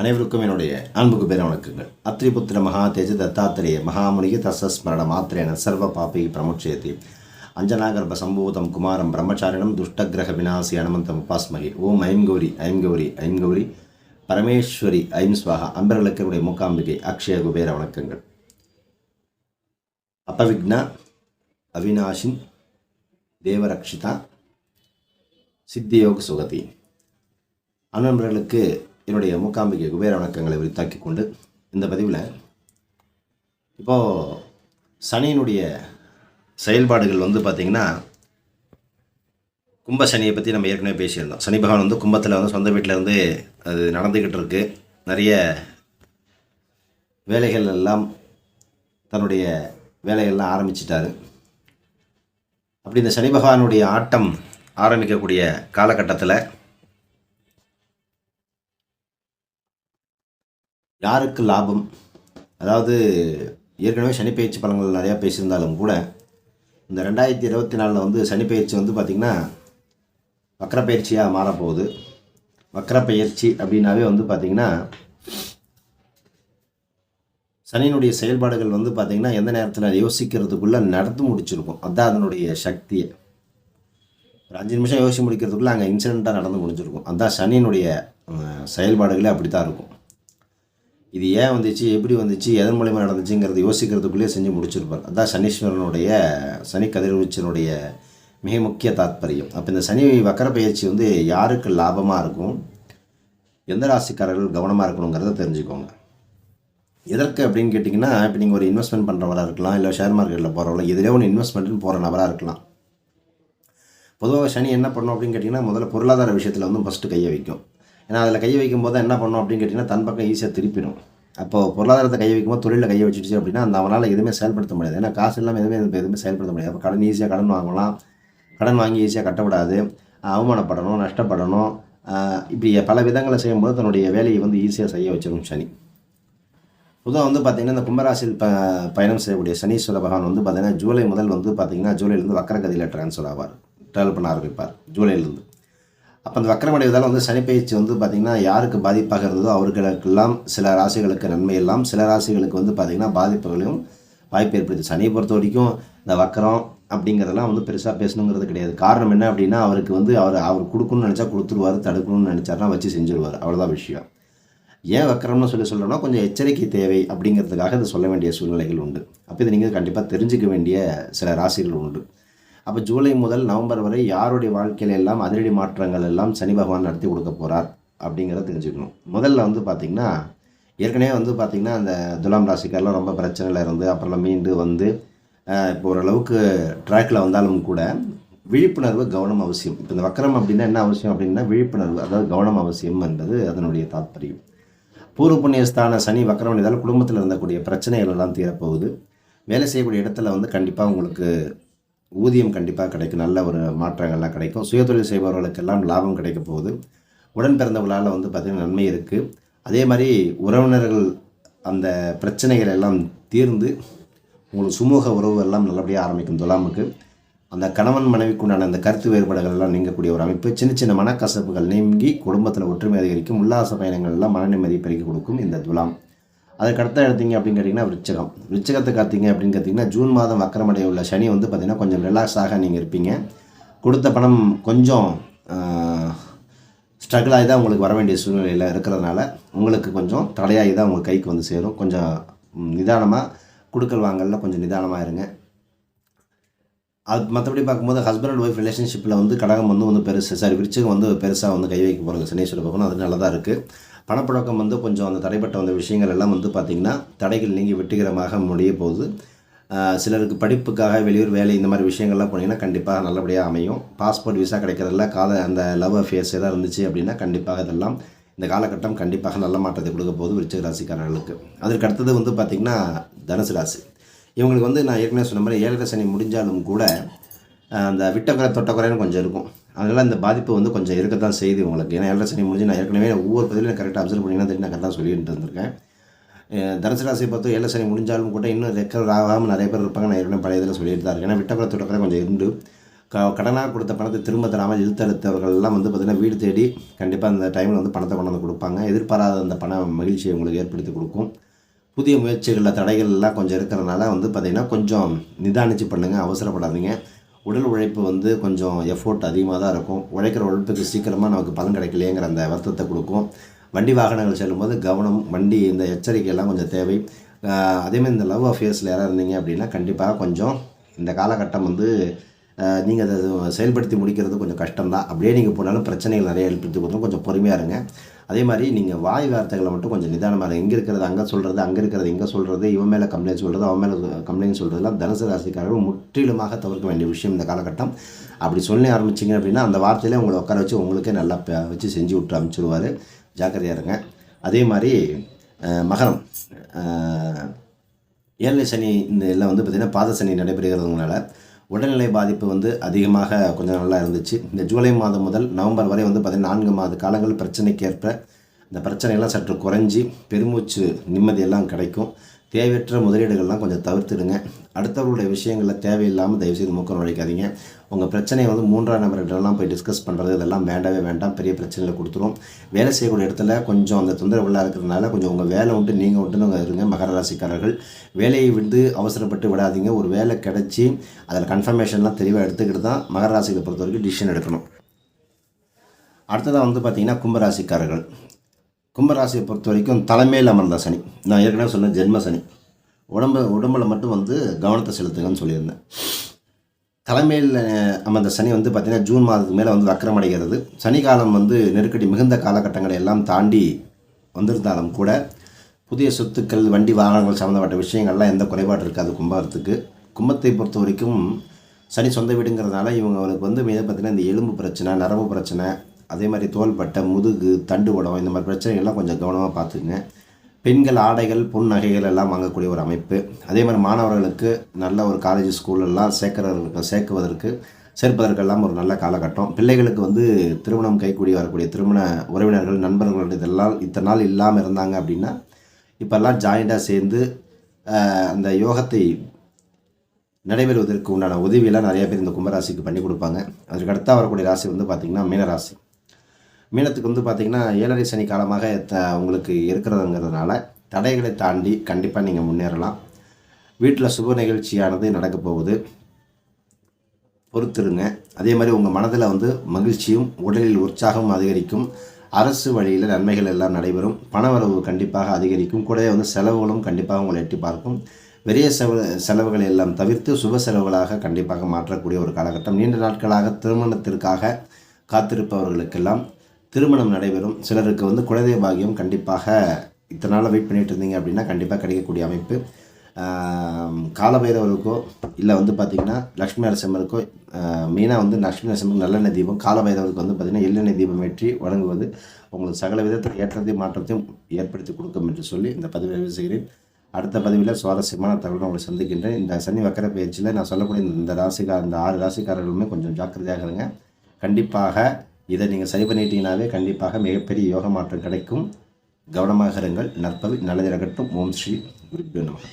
அனைவருக்கும் என்னுடைய அன்புக்கு பேர வணக்கங்கள். அத்ரிபுத்திர மகா தேஜ தத்தாத்திரேய மகாமுனிக தசஸ்மரண மாத்திரேன சர்வ பாபி பிரமுட்சேதி அஞ்சனாகர்ப சம்பூதம் குமாரம் பிரம்மச்சாரிணம் துஷ்டகிரக வினாசி அனுமந்தம் உபாஸ்மகி. ஓம் ஐம் கௌரி ஐம் கௌரி ஐம் கௌரி. பரமேஸ்வரி ஐம் ஸ்வாகா அன்பர்களுக்கு என்னுடைய மூக்காம்பிகை அக்ஷய குபேர வணக்கங்கள். அபவிக்னா அவினாஷின் தேவரக்ஷிதா சித்தியோக சுகதி. அன்பர்களுக்கு என்னுடைய மூக்காம்பிகை குபேர வணக்கங்களை உரித்தாக்கி கொண்டு இந்த பதிவில் இப்போது சனியினுடைய செயல்பாடுகள் வந்து பார்த்திங்கன்னா கும்ப சனியை பற்றி நம்ம ஏற்கனவே பேசியிருந்தோம். சனி பகவான் வந்து கும்பத்தில் வந்து சொந்த வீட்டில் இருந்து அது நடந்துக்கிட்டு இருக்கு. நிறைய வேலைகள் எல்லாம் தன்னுடைய வேலைகள்லாம் ஆரம்பிச்சிட்டாரு. அப்படி இந்த சனி பகவானுடைய ஆட்டம் ஆரம்பிக்கக்கூடிய காலகட்டத்தில் யாருக்கு லாபம்? அதாவது ஏற்கனவே சனி பயிற்சி பலன்கள் நிறையா பேசியிருந்தாலும் கூட இந்த ரெண்டாயிரத்தி இருபத்தி நாலில் வந்து சனி பயிற்சி வந்து பார்த்திங்கன்னா வக்கரப்பயிற்சியாக மாறப்போகுது. வக்கரப்பயிற்சி அப்படின்னாவே வந்து பார்த்திங்கன்னா சனியினுடைய செயல்பாடுகள் வந்து பார்த்திங்கன்னா எந்த நேரத்தில் யோசிக்கிறதுக்குள்ளே நடந்து முடிச்சிருக்கும். அதுதான் அதனுடைய சக்தியை. ஒரு அஞ்சு நிமிஷம் யோசிச்சு முடிக்கிறதுக்குள்ளே அங்கே இன்சிடெண்ட்டாக நடந்து முடிஞ்சிருக்கும். அதுதான் சனியினுடைய செயல்பாடுகளே அப்படி தான் இருக்கும். இது ஏன் வந்துச்சு எப்படி வந்துச்சு எதன் மூலிமா நடந்துச்சுங்கிறத யோசிக்கிறதுக்குள்ளேயே செஞ்சு முடிச்சிருப்பார். அதான் சனீஸ்வரனுடைய சனி கதிர்வீச்சனுடைய மிக முக்கிய தாத்பரியம். அப்போ இந்த சனி வக்கர பயிற்சி வந்து யாருக்கு லாபமாக இருக்கும்? எந்த ராசிக்காரர்கள் கவனமாக இருக்கணுங்கிறத தெரிஞ்சுக்கோங்க. எதற்கு அப்படின்னு கேட்டிங்கன்னா இப்போ நீங்கள் ஒரு இன்வெஸ்ட்மெண்ட் பண்ணுறவராக இருக்கலாம் இல்லை ஷேர் மார்க்கெட்டில் போகிறவங்கள எதிலே ஒன்று இன்வெஸ்ட்மெண்ட்டுன்னு போகிற நபராக இருக்கலாம். பொதுவாக சனி என்ன பண்ணும் அப்படின்னு கேட்டிங்கன்னா முதல்ல பொருளாதார விஷயத்தில் வந்து ஃபஸ்ட்டு கையை வைக்கும். ஏன்னா அதில் கையை வைக்கும் போது என்ன பண்ணும் அப்படின்னு கேட்டிங்கன்னா தன் பக்கம் ஈஸியாக திருப்பிடும். அப்போ பொருளாதாரத்தை கையை வைக்கும்போது தொழிலில் கையை வச்சுடுச்சு அப்படின்னா அந்த அவனால் எதுவுமே செயல்படுத்த முடியாது. ஏன்னா காசு இல்லாமல் எதுவுமே எதுவுமே செயல்படுத்த முடியாது. அப்போ கடன் ஈஸியாக கடன் வாங்கலாம். கடன் வாங்கி ஈஸியாக கட்டக்கூடாது. அவமானப்படணும் நஷ்டப்படணும். இப்படி பல விதங்களை செய்யும்போது தன்னுடைய வேலையை வந்து ஈஸியாக செய்ய வச்சிடும் சனி. பொதுவாக வந்து பார்த்திங்கன்னா இந்த கும்பராசியில் ப பயணம் செய்யக்கூடிய சனீஸ்வர பகவான் வந்து பார்த்திங்கன்னா ஜூலை முதல் வந்து பார்த்திங்கன்னா ஜூலைலேருந்து வக்கரகதியில் ட்ரான்ஸ்ஃபர் ஆவார். ட்ராவல் பண்ண ஆரம்பிப்பார் ஜூலைலேருந்து அப்போ அந்த வக்கரமடைவதால் வந்து சனிப்பயிற்சி வந்து பார்த்திங்கன்னா யாருக்கு பாதிப்பாக இருந்ததோ அவர்களுக்கெல்லாம் சில ராசிகளுக்கு நன்மை எல்லாம் சில ராசிகளுக்கு வந்து பார்த்திங்கன்னா பாதிப்புகளையும் வாய்ப்பு ஏற்படுது. சனியை பொறுத்த வரைக்கும் இந்த வக்கரம் அப்படிங்கிறதெல்லாம் வந்து பெருசாக பேசணுங்கிறது கிடையாது. காரணம் என்ன அப்படின்னா அவருக்கு வந்து அவர் அவர் கொடுக்கணும்னு நினச்சா கொடுத்துருவார் தடுக்கணும்னு நினச்சாருன்னா வச்சு செஞ்சுருவார். அவ்வளோதான் விஷயம். ஏன் வக்கரம்னு சொல்லி சொல்லணும்னா கொஞ்சம் எச்சரிக்கை தேவை அப்படிங்கிறதுக்காக இதை சொல்ல வேண்டிய சூழ்நிலைகள் உண்டு. அப்போ இதை நீங்கள் கண்டிப்பாக தெரிஞ்சுக்க வேண்டிய சில ராசிகள் உண்டு. அப்போ ஜூலை முதல் நவம்பர் வரை யாருடைய வாழ்க்கையில எல்லாம் அதிரடி மாற்றங்கள் எல்லாம் சனி பகவான் நடத்தி கொடுக்க போகிறார் அப்படிங்கிறத தெரிஞ்சுக்கணும். முதல்ல வந்து பார்த்திங்கன்னா ஏற்கனவே வந்து பார்த்திங்கன்னா அந்த துலாம் ராசிக்காரெலாம் ரொம்ப பிரச்சனையில் இருந்து அப்புறம் மீண்டு வந்து இப்போ ஓரளவுக்கு ட்ராக்கில் வந்தாலும் கூட விழிப்புணர்வு கவனம் அவசியம். இப்போ இந்த வக்கரம் அப்படின்னா என்ன அவசியம் அப்படின்னா விழிப்புணர்வு அதாவது கவனம் அவசியம் என்பது அதனுடைய தாத்பரியம். பூர்வ புண்ணியஸ்தான சனி வக்கரம் இதால் குடும்பத்தில் இருந்தக்கூடிய பிரச்சனைகள் எல்லாம் தீரப்போகுது. வேலை செய்யக்கூடிய இடத்துல வந்து கண்டிப்பாக உங்களுக்கு ஊதியம் கண்டிப்பாக கிடைக்கும். நல்ல ஒரு மாற்றங்கள்லாம் கிடைக்கும். சுயதொழில் செய்பவர்களுக்கெல்லாம் லாபம் கிடைக்க போகுது. உடன் பிறந்தவர்களால் வந்து பார்த்திங்கன்னா நன்மை இருக்குது அதே மாதிரி உறவினர்கள் அந்த பிரச்சனைகள் எல்லாம் தீர்ந்து உங்களுக்கு சுமூக உறவு எல்லாம் நல்லபடியாக ஆரம்பிக்கும் துலாமுக்கு. அந்த கணவன் மனைவிக்குண்டான அந்த கருத்து வேறுபாடுகள் எல்லாம் நீங்கக்கூடிய ஒரு அமைப்பு. சின்ன சின்ன மனக்கசப்புகள் நீங்கி குடும்பத்தில் ஒற்றுமை அதிகரிக்கும். உல்லாச பயணங்கள் எல்லாம் மன நிம்மதி பெருக்கி கொடுக்கும் இந்த துலாம். அதுக்கு அடுத்த எடுத்தீங்க அப்படின்னு கேட்டிங்கன்னா விருச்சகம். விருச்சகத்தை காத்தீங்க அப்படின்னு கேட்டிங்கன்னா ஜூன் மாதம் வக்கரமடைய உள்ள சனி வந்து பார்த்திங்கன்னா கொஞ்சம் ரிலாக்ஸாக நீங்கள் இருப்பீங்க. கொடுத்த பணம் கொஞ்சம் ஸ்ட்ரகிள் ஆகி தான் உங்களுக்கு வர வேண்டிய சூழ்நிலையில் இருக்கிறதுனால உங்களுக்கு கொஞ்சம் தடையாகி தான் உங்கள் கைக்கு வந்து சேரும். கொஞ்சம் நிதானமாக கொடுக்கல் வாங்கல கொஞ்சம் நிதானமாக இருங்க. அது மற்றபடி பார்க்கும்போது ஹஸ்பண்ட் அண்ட் ஒய்ஃப் ரிலேஷன்ஷிப்பில் வந்து கடகம் வந்து வந்து பெருசு சாரி விருச்சகம் வந்து பெருசாக வந்து கை வைக்க போகிறது சனீஸ்வர பகவான் அது நல்லதாக இருக்குது பணப்பழக்கம் வந்து கொஞ்சம் அந்த தடைப்பட்ட வந்த விஷயங்கள் எல்லாம் வந்து பார்த்திங்கன்னா தடைகள் நீங்கி வெற்றிகரமாக முடிய போகுது. சிலருக்கு படிப்புக்காக வெளியூர் வேலை இந்த மாதிரி விஷயங்கள்லாம் போனீங்கன்னா கண்டிப்பாக நல்லபடியாக அமையும். பாஸ்போர்ட் விசா கிடைக்கிறதில்ல கால அந்த லவ் அஃபேர்ஸ் எதாவது இருந்துச்சு அப்படின்னா கண்டிப்பாக இதெல்லாம் இந்த காலகட்டம் கண்டிப்பாக நல்ல மாற்றத்தை கொடுக்க போகுது விருச்சிக ராசிக்காரர்களுக்கு. அதற்கு அடுத்தது வந்து பார்த்திங்கன்னா தனுசு ராசி. இவங்களுக்கு வந்து நான் ஏற்கனவே சொன்ன மாதிரி ஏழரை சனி முடிஞ்சாலும் கூட அந்த விட்டக்குறை தொட்டக்குறைன்னு கொஞ்சம் இருக்கும். அதனால் அந்த பாதிப்பு வந்து கொஞ்சம் இருக்க தான் செய்யுது உங்களுக்கு. ஏன்னா ஏழரை சனி முடிஞ்சு நான் ஏற்கனவே ஒவ்வொரு பதிலையும் கரெக்டாக அப்சர்வ் பண்ணிங்கன்னா தெரியும் நான் கரெக்டாக சொல்லிட்டு இருந்திருக்கேன். தனுசு ராசி பார்த்து ஏழரை சனி முடிஞ்சாலும் கூட இன்னும் ரெக்கவர் ஆகாமல் நிறைய பேர் இருப்பாங்க. நான் ஏற்கனவே பழைய இதில் சொல்லிட்டு தான் இருக்கேன். ஏன்னா விட்டக்குறை கொஞ்சம் இருந்து க கடனாக கொடுத்த பணத்தை திரும்ப தராமல் இழுத்தெடுத்தவர்கள்லாம் வந்து பார்த்திங்கன்னா வீடு தேடி கண்டிப்பாக அந்த டைமில் வந்து பணத்தை கொண்டு வந்து கொடுப்பாங்க. எதிர்பாராத அந்த பண மகிழ்ச்சியை உங்களுக்கு ஏற்படுத்தி கொடுக்கும். புதிய முயற்சிகளில் தடைகள் எல்லாம் கொஞ்சம் இருக்கிறதுனால வந்து பார்த்திங்கன்னா கொஞ்சம் நிதானித்து பண்ணுங்கள் அவசரப்படாதீங்க. உடல் உழைப்பு வந்து கொஞ்சம் எஃபோர்ட் அதிகமாக தான் இருக்கும். உழைக்கிற உழைப்புக்கு சீக்கிரமாக நமக்கு பலன் கிடைக்கலையேங்கிற அந்த வருத்தத்தை கொடுக்கும். வண்டி வாகனங்கள் செல்லும்போது கவனம் வண்டி இந்த எச்சரிக்கையெல்லாம் கொஞ்சம் தேவை. அதேமாதிரி இந்த லவ் அஃபேர்ஸில் யாராக இருந்தீங்க அப்படின்னா கண்டிப்பாக கொஞ்சம் இந்த காலகட்டம் வந்து நீங்கள் அதை செயல்படுத்தி முடிக்கிறது கொஞ்சம் கஷ்டம்தான். அப்படியே நீங்கள் போனாலும் பிரச்சனைகள் நிறைய ஏற்படுத்தி கொடுத்தோம் கொஞ்சம் பொறுமையாக இருங்க. அதே மாதிரி நீங்கள் வாய் வார்த்தைகளை மட்டும் கொஞ்சம் நிதானமாக இருங்க. இங்கே இருக்கிறது அங்கே சொல்கிறது அங்கே இருக்கிறது இங்கே சொல்கிறது இவன் மேலே கம்ப்ளைண்ட் சொல்கிறது அவன் மேலே கம்ப்ளைண்ட் சொல்கிறதுலாம் தனுசு ராசிக்காரர்கள் முற்றிலுமாக தவிர்க்க வேண்டிய விஷயம் இந்த காலகட்டம். அப்படி சொல்ல ஆரம்பிச்சிங்க அப்படின்னா அந்த வார்த்தையிலே உங்களை உட்கார வச்சு உங்களுக்கே நல்லா வச்சு செஞ்சு விட்டு அனுப்பிச்சிடுவார் ஜாக்கிரதையாக இருங்க. அதே மாதிரி மகரம். ஏழை சனி இந்த எல்லாம் வந்து பார்த்திங்கன்னா பாத சனி நடைபெறுகிறதுனால உடல்நிலை பாதிப்பு வந்து அதிகமாக கொஞ்சம் நல்லா இருந்துச்சு. இந்த ஜூலை மாதம் முதல் நவம்பர் வரை வந்து பார்த்திங்கன்னா நான்கு மாத காலங்கள் பிரச்சனைக்கு ஏற்ப இந்த பிரச்சனையெல்லாம் சற்று குறைஞ்சி பெருமூச்சு நிம்மதியெல்லாம் கிடைக்கும். தேவையற்ற முதலீடுகள்லாம் கொஞ்சம் தவிர்த்துடுங்க. அடுத்தவர்களுடைய விஷயங்களில் தேவையில்லாமல் தயவுசெய்து மூக்கம் நுழைக்காதீங்க. உங்கள் பிரச்சனையை வந்து மூன்றாம் நபர்கிட்டலாம் போய் டிஸ்கஸ் பண்ணுறது இதெல்லாம் வேண்டவே வேண்டாம். பெரிய பிரச்சனையில் கொடுத்துரும் வேலை செய்யக்கூடிய இடத்துல கொஞ்சம் அந்த தொந்தரவுலாம் இருக்கிறதுனால கொஞ்சம் உங்கள் வேலை உண்டு நீங்கள் உண்டுன்னு இருங்க. மகர ராசிக்காரர்கள் வேலையை விட்டு அவசரப்பட்டு விடாதீங்க. ஒரு வேலை கிடச்சி அதில் கன்ஃபர்மேஷன்லாம் தெளிவாக எடுத்துக்கிட்டு தான் மகர ராசிகளை பொறுத்த வரைக்கும் டிசிஷன் எடுக்கணும். அடுத்ததாக வந்து பார்த்திங்கன்னா கும்பராசிக்காரர்கள். கும்பராசியை பொறுத்த வரைக்கும் தலைமையில் அமர்ந்த சனி. நான் ஏற்கனவே சொன்ன ஜென்ம சனி. உடம்பு உடம்புல மட்டும் வந்து கவனத்தை செலுத்துங்கன்னு சொல்லியிருந்தேன். தலைமையில் அமர்ந்த சனி வந்து பார்த்திங்கன்னா ஜூன் மாதத்துக்கு மேலே வந்து வக்கரமடைகிறது சனி காலம் வந்து நெருக்கடி மிகுந்த காலகட்டங்களை எல்லாம் தாண்டி வந்திருந்தாலும் கூட புதிய சொத்துக்கள் வண்டி வாகனங்கள் சம்மந்தப்பட்ட விஷயங்கள்லாம் எந்த குறைபாடு இருக்காது கும்பத்துக்கு கும்பத்தை பொறுத்த வரைக்கும் சனி சொந்த வீடுங்கிறதுனால இவங்களுக்கு வந்து மீது பார்த்திங்கன்னா இந்த எலும்பு பிரச்சனை நரம்பு பிரச்சனை அதே மாதிரி தோள்பட்டை முதுகு தண்டு உடம் இந்த மாதிரி பிரச்சனைகள்லாம் கொஞ்சம் கவனமாக பார்த்துக்குங்க. பெண்கள் ஆடைகள் பொன் நகைகள் எல்லாம் வாங்கக்கூடிய ஒரு அமைப்பு. அதே மாதிரி மாணவர்களுக்கு நல்ல ஒரு காலேஜ் ஸ்கூலெல்லாம் சேர்க்கிறவர்களுக்கு சேர்க்குவதற்கு சேர்ப்பதற்கெல்லாம் ஒரு நல்ல காலகட்டம். பிள்ளைகளுக்கு வந்து திருமணம் கைக்கூடி வரக்கூடிய திருமண உறவினர்கள் நண்பர்கள் இதெல்லாம் இத்தனை நாள் இல்லாமல் இருந்தாங்க அப்படின்னா இப்போல்லாம் ஜாயிண்டாக சேர்ந்து அந்த யோகத்தை நடைபெறுவதற்கு உண்டான உதவியெல்லாம் நிறைய பேர் இந்த கும்பராசிக்கு பண்ணி கொடுப்பாங்க. அதற்கு அடுத்தா வரக்கூடிய ராசி வந்து பார்த்திங்கன்னா மீனராசி. மீனத்துக்கு வந்து பார்த்திங்கன்னா ஏழரை சனி காலமாக த உங்களுக்கு இருக்கிறதுங்கிறதுனால தடைகளை தாண்டி கண்டிப்பாக நீங்கள் முன்னேறலாம். வீட்டில் சுப நிகழ்ச்சியானது நடக்கப் போகுது. பொறுத்துருங்க. அதே மாதிரி உங்கள் மனதில் வந்து மகிழ்ச்சியும் உடலில் உற்சாகமும் அதிகரிக்கும். அரசு வழியில் நன்மைகள் எல்லாம் நடைபெறும். பணவரவு கண்டிப்பாக அதிகரிக்கும். கூடவே வந்து செலவுகளும் கண்டிப்பாக உங்களை எட்டி பார்க்கும். பெரிய செலவு செலவுகளை எல்லாம் தவிர்த்து சுப செலவுகளாக கண்டிப்பாக மாற்றக்கூடிய ஒரு காலகட்டம். நீண்ட நாட்களாக திருமணத்திற்காக காத்திருப்பவர்களுக்கெல்லாம் திருமணம் நடைபெறும். சிலருக்கு வந்து குழந்தை பாகியம் கண்டிப்பாக இத்தனை நாளாக வெயிட் பண்ணிகிட்டு இருந்தீங்க அப்படின்னா கண்டிப்பாக கிடைக்கக்கூடிய அமைப்பு. காலபைரவருக்கோ இல்லை வந்து பார்த்திங்கன்னா லக்ஷ்மி நரசிம்மருக்கோ மெயினாக வந்து லக்ஷ்மி நரசிம்மருக்கு நல்லெண்ணெய் தீபம் காலபைரவருக்கு வந்து பார்த்திங்கன்னா எள்ளெண்ணெய் தீபம் ஏற்றி வழங்குவது உங்களுக்கு சகல விதத்தில் ஏற்றத்தையும் மாற்றத்தையும் ஏற்படுத்தி கொடுக்கும் என்று சொல்லி இந்த பதிவை செய்கிறேன். அடுத்த பதிவில் சுவாரஸ்யமான தகவல் உங்களை சந்திக்கின்றேன். இந்த சனி வக்கர பயிற்சியில் நான் சொல்லக்கூடிய இந்த- இந்த ராசிக்கார இந்த ஆறு ராசிக்காரர்களுமே கொஞ்சம் ஜாக்கிரதையாக இருங்க. கண்டிப்பாக இதை நீங்கள் சரி பண்ணிட்டீங்கனாவே கண்டிப்பாக மிகப்பெரிய யோக மாற்றம் கிடைக்கும். கவனமாக இருங்கள். நற்பவி நல்லது நடக்கட்டும் ஓம் ஸ்ரீ குருபியோ நமः